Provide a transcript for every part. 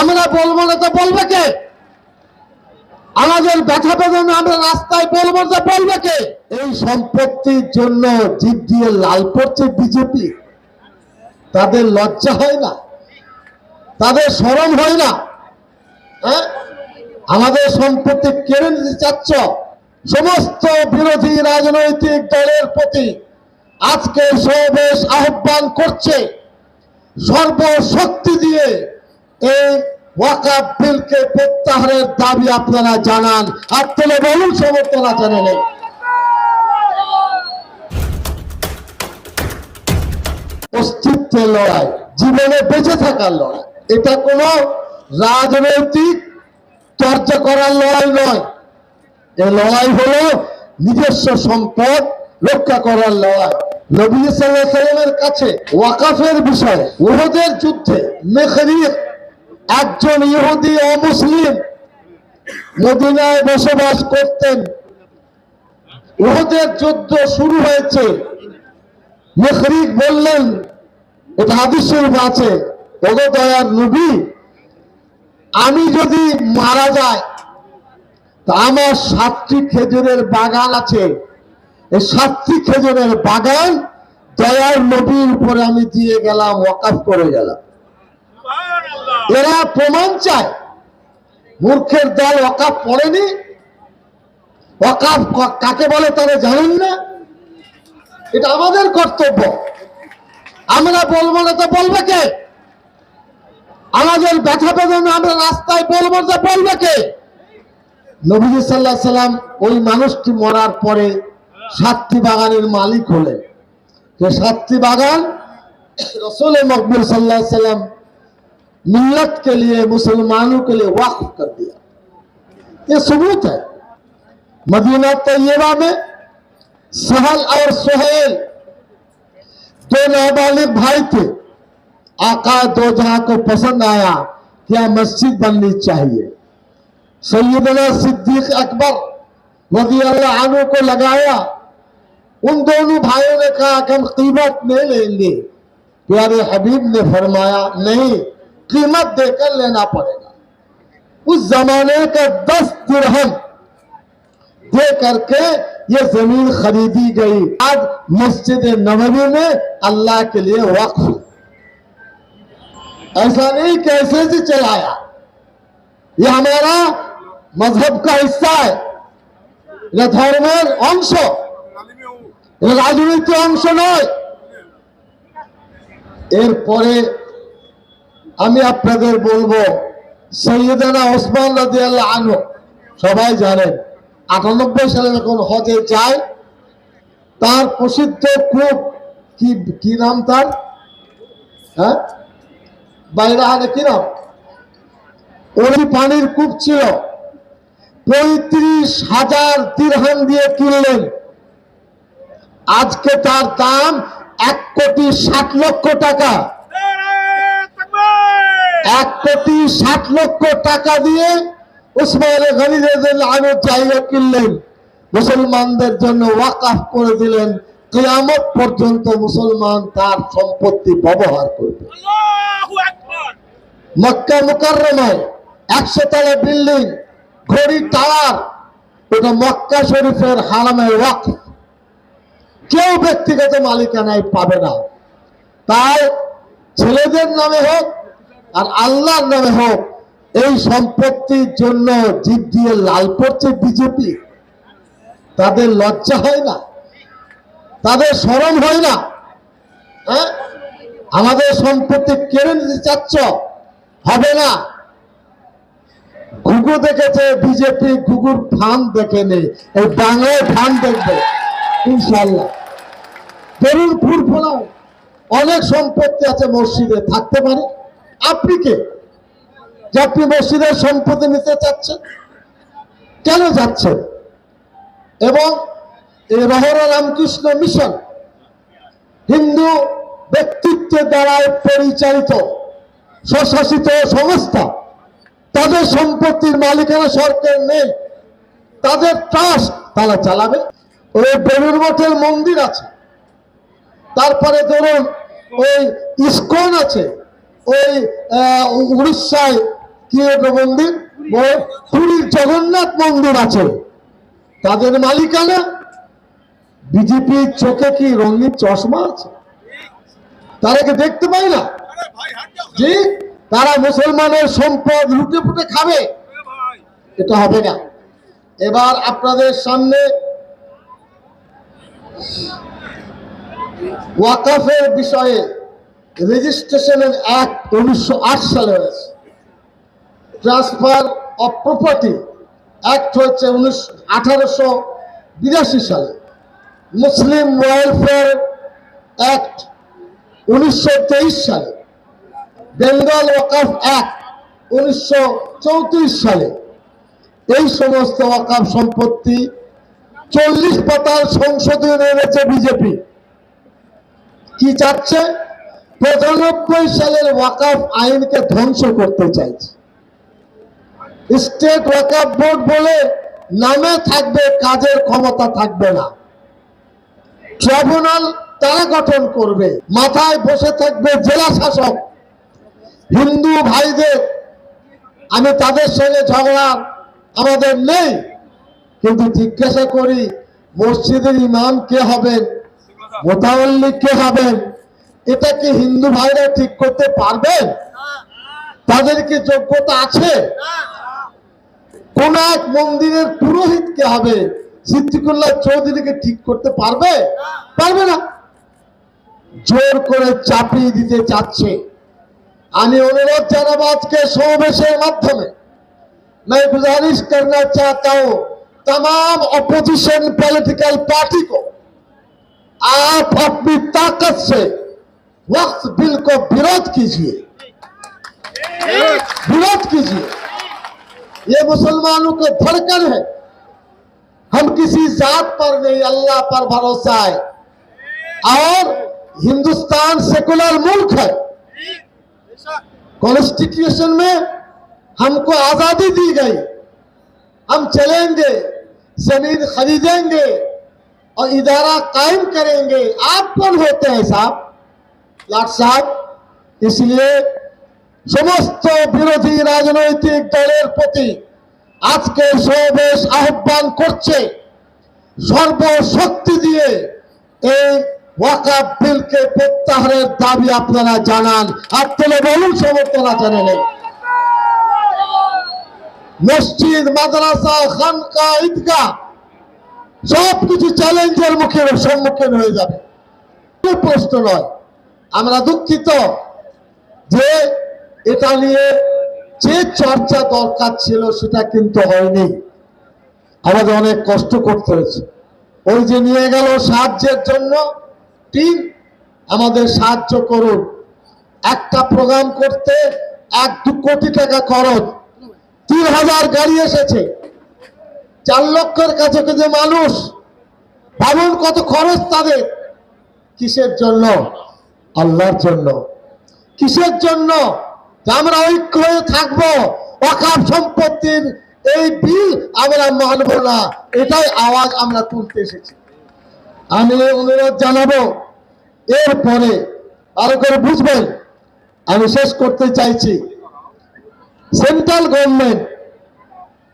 আমরা বলব না তো বলবে কে? আমাদের ব্যথা বেদনা আমরা রাস্তায় বলব তো বলবে কে? এই সম্পত্তির জন্য জিপ দিয়ে লাল পড়ছে বিজেপি। তাদের লজ্জা হয় না। তাদের শরম হয় না। হ্যাঁ? আমাদের সম্পত্তি কেড়ে নিতে চাচ্ছ? সমস্ত বিরোধী রাজনৈতিক দলের প্রতি আজকে সমাবেশ আহ্বান করছে। সর্বশক্তি দিয়ে প্রত্যাহারের দাবি আপনারা জানান। অস্তিত্বের লড়াই, জীবনে বেঁচে থাকার লড়াই। এটা কোনো রাজনৈতিক চর্চা করার লড়াই নয়। এই লড়াই হলো নিজস্ব সম্পদ রক্ষা করার লড়াই। নবী আলাইহি সাল্লামের কাছে ওয়াকাফের বিষয়ে উহুদের যুদ্ধে, মেখরিক একজন ইহুদি অমুসলিম মদিনায় বসবাস করতেন। উহুদের যুদ্ধ শুরু হয়েছে। মেখরিক বললেন, এটা হাদিস আছে ওগো দয়ার নবী, আমি যদি মারা যাই, তা আমার সাতটি খেজুরের বাগান আছে। এই সাতটি খেজুরের বাগান দয়ার নবীর উপরে আমি দিয়ে গেলাম, ওয়াকাফ করে গেলাম। এরা প্রমাণ চায়। মূর্খের দল অকাপ পড়েনি। অকাপ কাকে বলে তারা জানেন না। এটা আমাদের কর্তব্য। আমরা বলব না তো বলবে কে? আমাদের ব্যথা বেদনা আমরা রাস্তায় বলব তো বলবে কে? নবী সাল্লা সাল্লাম ওই মানুষটি মরার পরে সাতটি বাগানের মালিক হলেন। সাতটি বাগান রসলে মকবুল সাল্লাহ সাল্লাম ملت کے لیے، مسلمانوں کے لیے وقف کر دیا۔ یہ ثبوت ہے۔ مدینہ طیبہ میں سہل اور سہیل دو نابالغ بھائی تھے۔ آقا دو جہاں کو پسند آیا کیا مسجد بننی چاہیے۔ سیدنا صدیق اکبر رضی اللہ عنہ کو لگایا۔ ان دونوں بھائیوں نے کہا کہ ہم قیمت نہیں لیں گے۔ پیارے حبیب نے فرمایا، نہیں۔ قیمت دے کر لینا پڑے گا۔ اس زمانے کا دس درہم دے کر کے یہ زمین خریدی گئی۔ آج مسجد نوری میں اللہ کے لیے وقف۔ ایسا نہیں کیسے سے چلایا۔ یہ ہمارا مذہب کا حصہ ہے۔ یہ دھرمیر انشو یہ راجویتی انشو অংশ ایر پورے আমি আপনাদের বলব, সৈয়দানা ওসমান রাজি আল্লাহ সবাই জানেন, আটানব্বই সালে যখন হজে যায়, তার প্রসিদ্ধ কূপ কি কি নাম তার? হ্যাঁ? বাইরে হারে কি নাম? ওই পানির কূপ ছিল। পঁয়ত্রিশ হাজার তিরহান দিয়ে কিনলেন। আজকে তার দাম এক কোটি ষাট লক্ষ টাকা। এক কোটি ষাট লক্ষ টাকা দিয়ে উসমান গনি আনুর জায়গা কিনলেন। মুসলমানদের জন্য ওয়াকাফ করে দিলেন। কিয়ামত পর্যন্ত মুসলমান তার সম্পত্তি ব্যবহার করবে। মক্কা মুকাররমায় একশো তলা বিল্ডিং ঘড়ি টাওয়ার ওটা মক্কা শরীফের হারামে ওয়াকফ। কেউ ব্যক্তিগত মালিকানায় পাবে না। তাই ছেলেদের নামে হোক আর আল্লাহর নামে হোক, এই সম্পত্তির জন্য জিপ দিয়ে লাল পড়ছে বিজেপি। তাদের লজ্জা হয় না, তাদের স্মরণ হয় না। হ্যাঁ? আমাদের সম্পত্তি কেড়ে নিতে চাচ্ছ, হবে না। ঘুঘু দেখেছে বিজেপি, ঘুঘুর ফান দেখে নেই এই বাংলায় ফান দেখবে ইনশাল্লাহ ধরুন ফুরফুরাও অনেক সম্পত্তি আছে মসজিদে, থাকতে পারে। আপনি কে? যে আপনি মসজিদের সম্পত্তি নিতে চাচ্ছেন? কেন যাচ্ছেন? এবং এই রহরা রামকৃষ্ণ মিশন হিন্দু ব্যক্তিত্বের দ্বারা পরিচালিত স্বশাসিত সংস্থা, তাদের সম্পত্তির মালিকানা সরকার নেই, তাদের ট্রাস্ট তারা চালাবে। ওই বেলুর মঠের মন্দির আছে, তারপরে ধরুন ওই ইস্কন আছে ওই উড়িষ্যায় কি একটা মন্দির পুরীর জগন্নাথ মন্দির আছে। তাদের মালিকানা বিজেপির চোখে কি রঙিন চশমা আছে? তারা কি দেখতে পাই না? যে তারা মুসলমানের সম্পদ লুটে ফুটে খাবে। এটা হবে না। এবার আপনাদের সামনে ওয়াকাফের বিষয়ে রেজিস্ট্রেশনের অ্যাক্ট উনিশশো আট সালে হয়েছে। ট্রান্সফার অফ প্রপার্টি অ্যাক্ট হচ্ছে উনিশ আঠারোশো বিরাশি সালে। মুসলিম ওয়েলফেয়ার অ্যাক্ট উনিশশো তেইশ সালে। বেঙ্গল ওয়াকাফ অ্যাক্ট উনিশশো চৌত্রিশ সালে। এই সমস্ত ওয়াকাফ সম্পত্তি চল্লিশ পাতার সংশোধন এনেছে বিজেপি। কি চাচ্ছে? পঁচানব্বই সালের ওয়াকাফ আইনকে ধ্বংস করতে চাইছে। স্টেট ওয়াকাফ বোর্ড বলে নামে থাকবে, কাজের ক্ষমতা থাকবে না। ট্রাইব্যুনাল তারা গঠন করবে, মাথায় বসে থাকবে জেলা শাসক, হিন্দু ভাইদের। আমি তাদের সঙ্গে ঝগড়া আমাদের নেই, কিন্তু জিজ্ঞাসা করি, মসজিদের ইমাম কে হবেন মোতাবল্লি কে হবেন? এটা কি হিন্দু ভাইরা ঠিক করতে পারবেন তাদের কি যোগ্যতা আছে কোন এক মন্দিরের পুরোহিত কে হবে সিদ্দিকুল্লাহ চৌধুরীকে ঠিক করতে পারবে পারবে না জোর করে চাপিয়ে দিতে চাচ্ছে আমি অনুরোধ জানাবো আজকে সমাবেশের মাধ্যমে मैं गुजारिश करना चाहता हूं तमाम अपोजिशन पॉलिटिकल पार्टी को आप अपनी ताकत से وقت بل کو بیروت کیجیے۔ بیروت کیجیے یہ مسلمانوں کے دھڑکن ہے ہم کسی ذات پر نہیں، اللہ پر بھروسہ آئے اور ہندوستان سیکولر ملک ہے۔ کانسٹیٹیوشن میں ہم کو آزادی دی گئی۔ ہم چلیں گے، زمین خریدیں گے اور ادارہ قائم کریں گے۔ آپ کون ہوتے ہیں صاحب؟ साहब इसलिए সমস্ত বিরোধী রাজনৈতিক দলের প্রতি আজকে সমাবেশ আহ্বান করছে সর্বশক্তি দিয়ে এই ওয়াকাব বিলকে প্রত্যাহারের দাবি আপনারা জানান আপনারা বলুন সমর্থন আছে না নেই মসজিদ মাদ্রাসা খানকা ঈদগাহ সব কিছু চ্যালেঞ্জের মুখে সম্মুখীন হয়ে যাবে কোনো প্রশ্ন নয় আমরা দুঃখিত যে এটা নিয়ে যে চর্চা দরকার ছিল সেটা কিন্তু হয়নি। আমাদের অনেক কষ্ট করতে হয়েছে। ওই যে নিয়ে গেল সাহায্যের জন্য টিম আমাদের সাহায্য করুন। একটা প্রোগ্রাম করতে এক দু কোটি টাকা খরচ। তিন হাজার গাড়ি এসেছে। চার লক্ষের কাছে যে মানুষ। ভাবুন কত খরচ তাদের। কিসের জন্য? আল্লাহর জন্য। কিসের জন্য? আমরা ঐক্য হয়ে থাকব। অকাপ সম্পত্তির এই বিল আমরা মানব না। এটাই আওয়াজ আমরা তুলতে এসেছি। আমি অনুরোধ জানাব, এরপরে আরও করে বুঝবেন। আমি শেষ করতে চাইছি। Central government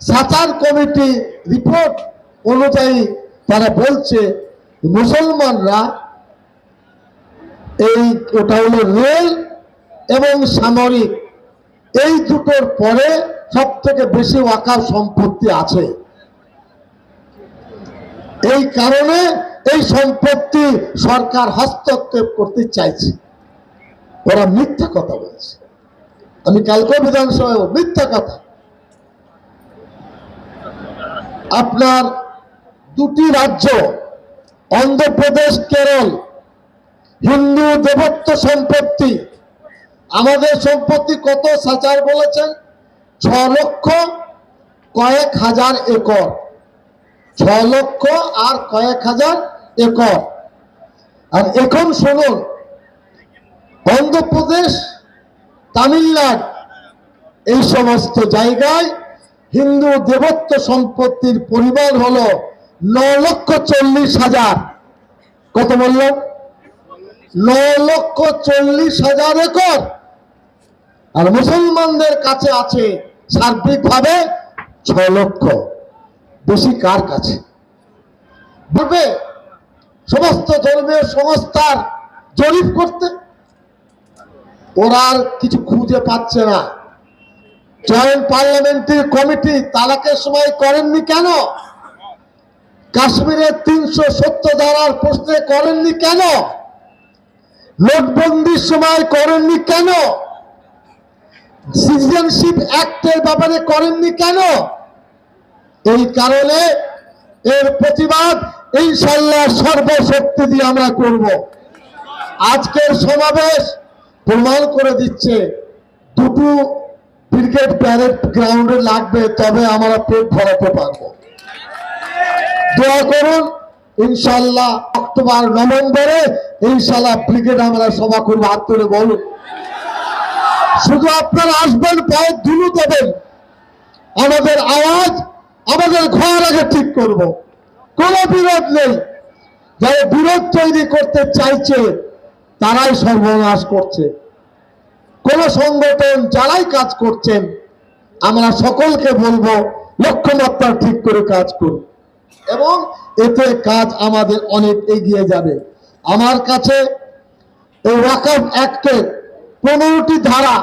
Sachar committee report অনুযায়ী তারা বলছে, মুসলমানরা এই ওটা হলো রেল এবং সামরিক। এই দুটোর পরে সব থেকে বেশি ওয়াকার সম্পত্তি আছে। এই কারণে এই সম্পত্তি সরকার হস্তক্ষেপ করতে চাইছে। ওরা মিথ্যা কথা বলছে। আমি কালকে বিধানসভায় মিথ্যা কথা। আপনার দুটি রাজ্য, অন্ধ্রপ্রদেশ, কেরল হিন্দু দেবত্ব সম্পত্তি। আমাদের সম্পত্তি কত সাচার বলেছেন? ছ লক্ষ কয়েক হাজার একর। ছ লক্ষ আর কয়েক হাজার একর। আর এখন শুনুন, অন্ধ্রপ্রদেশ, তামিলনাড়ু, এই সমস্ত জায়গায় হিন্দু দেবত্ব সম্পত্তির পরিমাণ হলো ন লক্ষ চল্লিশ হাজার। কত বললাম ন লক্ষ চল্লিশ হাজার একর। আর মুসলমানদের কাছে আছে সার্বিকভাবে ছ লক্ষ। বেশি কার কাছে? বলবে সমস্ত ধর্মীয় সংস্থার জরিপ করতে। ওরা আর কিছু খুঁজে পাচ্ছে না। জয়েন্ট পার্লামেন্টারি কমিটি তালাকের সময় করেননি কেন? কাশ্মীরের তিনশো সত্তর ধারার প্রশ্নে করেননি কেন? নোটবন্দির সময় করেননি কেন? সিটিজেনশিপ অ্যাক্টের ব্যাপারে করেননি কেন? এই কারণে এর প্রতিবাদ ইনশাল্লাহ সর্বশক্তি দিয়ে আমরা করব। আজকের সমাবেশ প্রমাণ করে দিচ্ছে, দুটো ক্রিকেট প্যারেড গ্রাউন্ডে লাগবে, তবে আমরা পেট ভরাতে পারব। দোয়া করুন ইনশাল্লাহ অক্টোবর, নভেম্বরে ইনশাল্লাহ ব্রিগেড আমরা সভা করব, হাত তুলে বলুন শুধু আপনারা আসবেন, পায়ে ধুলু দেবেন। আমাদের আওয়াজ, আমাদের ঘর আগে ঠিক করব। কোনো বিরোধ নেই। যারা বিরোধ তৈরি করতে চাইছে, তারাই সর্বনাশ করছে। কোন সংগঠন যারাই কাজ করছেন, আমরা সকলকে বলব, লক্ষ্যমাত্রা ঠিক করে কাজ করুন। এবং এতে কাজ আমাদের অনেক এগিয়ে যাবে। আমার কাছে এই ওয়াকফ অ্যাক্টের পনেরোটি ধারা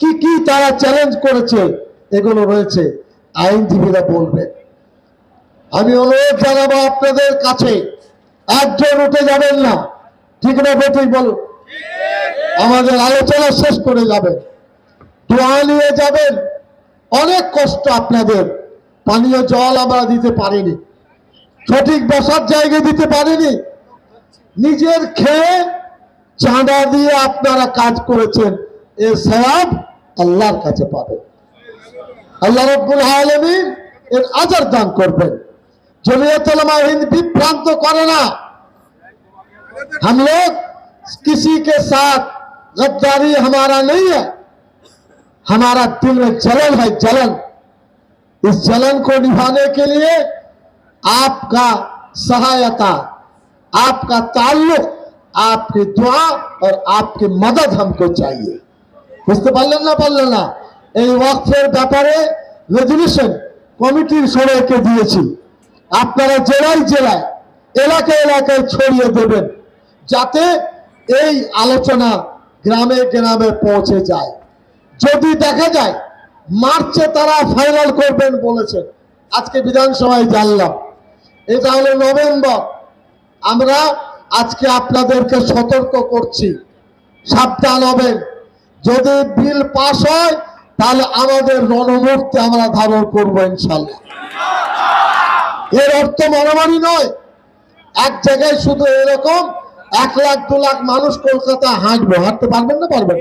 কি কি তারা চ্যালেঞ্জ করেছে, এগুলো রয়েছে। আইনজীবীরা বলবে। আমি অনুরোধ জানাব আপনাদের কাছে, একজন উঠে যাবেন না। ঠিক না বেঠিক বলুন। আমাদের আলোচনা শেষ করে যাবেন। দোয়া নিয়ে যাবেন। অনেক কষ্ট আপনাদের। পানীয় জল আমরা দিতে পারিনি। সঠিক বসার জায়গা দিতে পারিনি নিজের খেয়ে চাঁদা দিয়ে আপনারা কাজ করেছেন এর সওয়াব আল্লাহর কাছে পাবেন আল্লাহ রব্বুল আলমিন এর আজার দান করবেন জমিয়ত উলামা হিন্দ বিভ্রান্ত করে না हम लोग किसी के साथ गद्दारी हमारा नहीं है हमारा दिल में जलन है जलन इस जलन को निभाने के लिए आपका सहायता आपका ताल्लुक आपकी दुआ और आपकी मदद हमको चाहिए বুঝতে পারলেন না পারলেন না এই ওয়াকফের ব্যাপারে রেজলিউশন কমিটির সবাইকে দিয়েছি আপনারা জেলায় জেলায় এলাকায় এলাকায় ছড়িয়ে দেবেন যাতে এই আলোচনা গ্রামে গ্রামে পৌঁছে যায় যদি দেখা যায় মার্চে তারা ফাইনাল করবেন বলেছেন আজকে বিধানসভায় জানলাম এটা হলো নভেম্বর। আমরা আজকে আপনাদেরকে সতর্ক করছি। সাবধান হবেন। যদি বিল পাস হয়, তাহলে আমাদের রণমূর্তি আমরা ধারণ করব ইনশাল্লাহ। এর অর্থ মারামারি নয়। এক জায়গায় শুধু এরকম এক লাখ, দু লাখ মানুষ কলকাতা হাঁটবে। হাঁটতে পারবেন না পারবেন